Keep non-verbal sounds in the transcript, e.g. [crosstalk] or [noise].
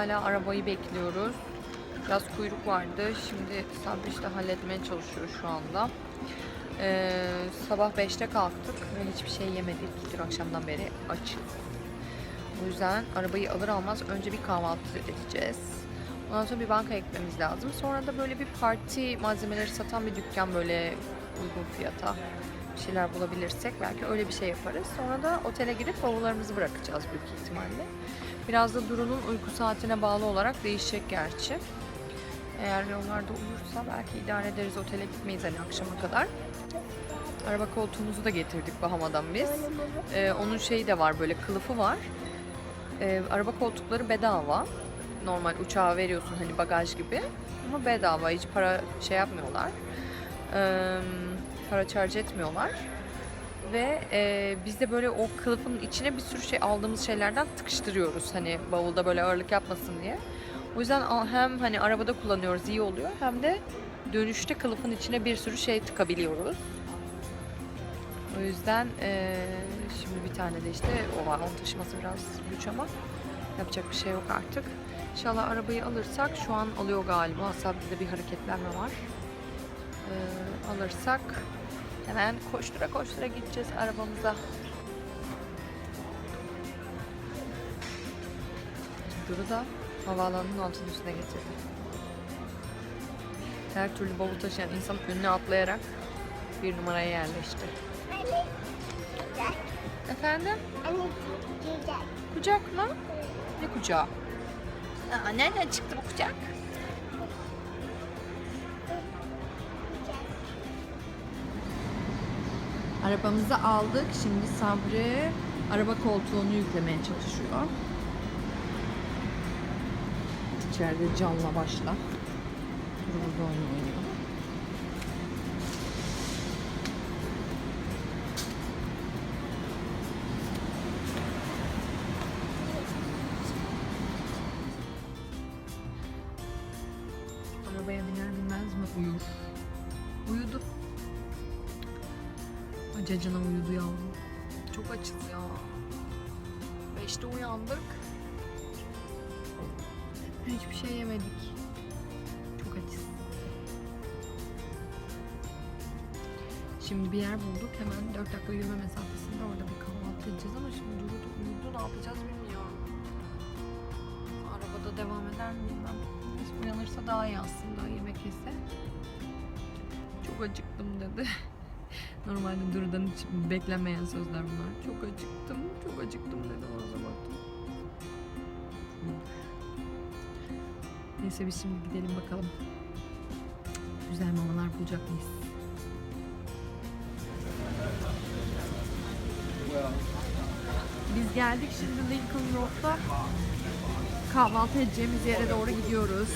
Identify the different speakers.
Speaker 1: Hala arabayı bekliyoruz. Biraz kuyruk vardı. Şimdi Sabri işte halletmeye çalışıyor şu anda. Ee, sabah 5'te kalktık ve hiçbir şey yemedik. Dün akşamdan beri açız. O yüzden arabayı alır almaz önce bir kahvaltı edeceğiz. Ondan sonra bir banka gitmemiz lazım. Sonra da böyle bir parti malzemeleri satan bir dükkan böyle uygun fiyata bir şeyler bulabilirsek belki öyle bir şey yaparız. Sonra da otele gidip bavullarımızı bırakacağız büyük ihtimalle. Biraz da Duru'nun uyku saatine bağlı olarak değişecek gerçi. Eğer yollarda uyursa belki idare ederiz otele gitmeyiz hani akşama kadar. Araba koltuğumuzu da getirdik Bahama'dan biz. Ee, onun şeyi de var böyle kılıfı var. Ee, araba koltukları bedava. Normal uçağa veriyorsun hani bagaj gibi. Ama bedava hiç para şey yapmıyorlar. Ee, para charge etmiyorlar. Ve e, biz de böyle o kılıfın içine bir sürü şey aldığımız şeylerden tıkıştırıyoruz. Hani bavulda böyle ağırlık yapmasın diye. O yüzden hem hani arabada kullanıyoruz iyi oluyor hem de dönüşte kılıfın içine bir sürü şey tıkabiliyoruz. O yüzden eee, şimdi bir tane de işte o var. Onun taşıması biraz güç ama yapacak bir şey yok artık. İnşallah arabayı alırsak şu an alıyor galiba. Sabit'te bir hareketlenme var. Eee, alırsak hemen koştura koştura gideceğiz arabamıza. Duru da havaalanının altının üstüne getirdi. Her türlü bavul taşıyan insan önüne atlayarak bir numaraya yerleşti.
Speaker 2: Anne,
Speaker 1: Efendim?
Speaker 2: anne güzel.
Speaker 1: Kucak mı? Ne kucağı? Aa, nereden çıktı bu kucak? Arabamızı aldık. Şimdi Sabri araba koltuğunu yüklemeye çalışıyor. İçeride canla başla. Burada oyun oynuyor. Arabaya biner binmez mi uyur? Uyudu. Acacına uyudu yavrum. Çok açız ya. Beşte uyandık. Hiçbir şey yemedik. Çok açız. Şimdi bir yer bulduk. Hemen 4 dakika yürüme mesafesinde orada bir kahvaltı edeceğiz ama şimdi Duru uyudu. Ne yapacağız bilmiyorum. Arabada devam eder mi bilmem. Biz uyanırsa daha iyi aslında yemek yese. Çok acıktım dedi. [laughs] Normalde Duru'dan hiç beklenmeyen sözler bunlar. Çok acıktım, çok acıktım dedi o zaman. Neyse biz şimdi gidelim bakalım. Güzel mamalar bulacak mıyız? Biz geldik şimdi Lincoln Road'da kahvaltı edeceğimiz yere doğru gidiyoruz.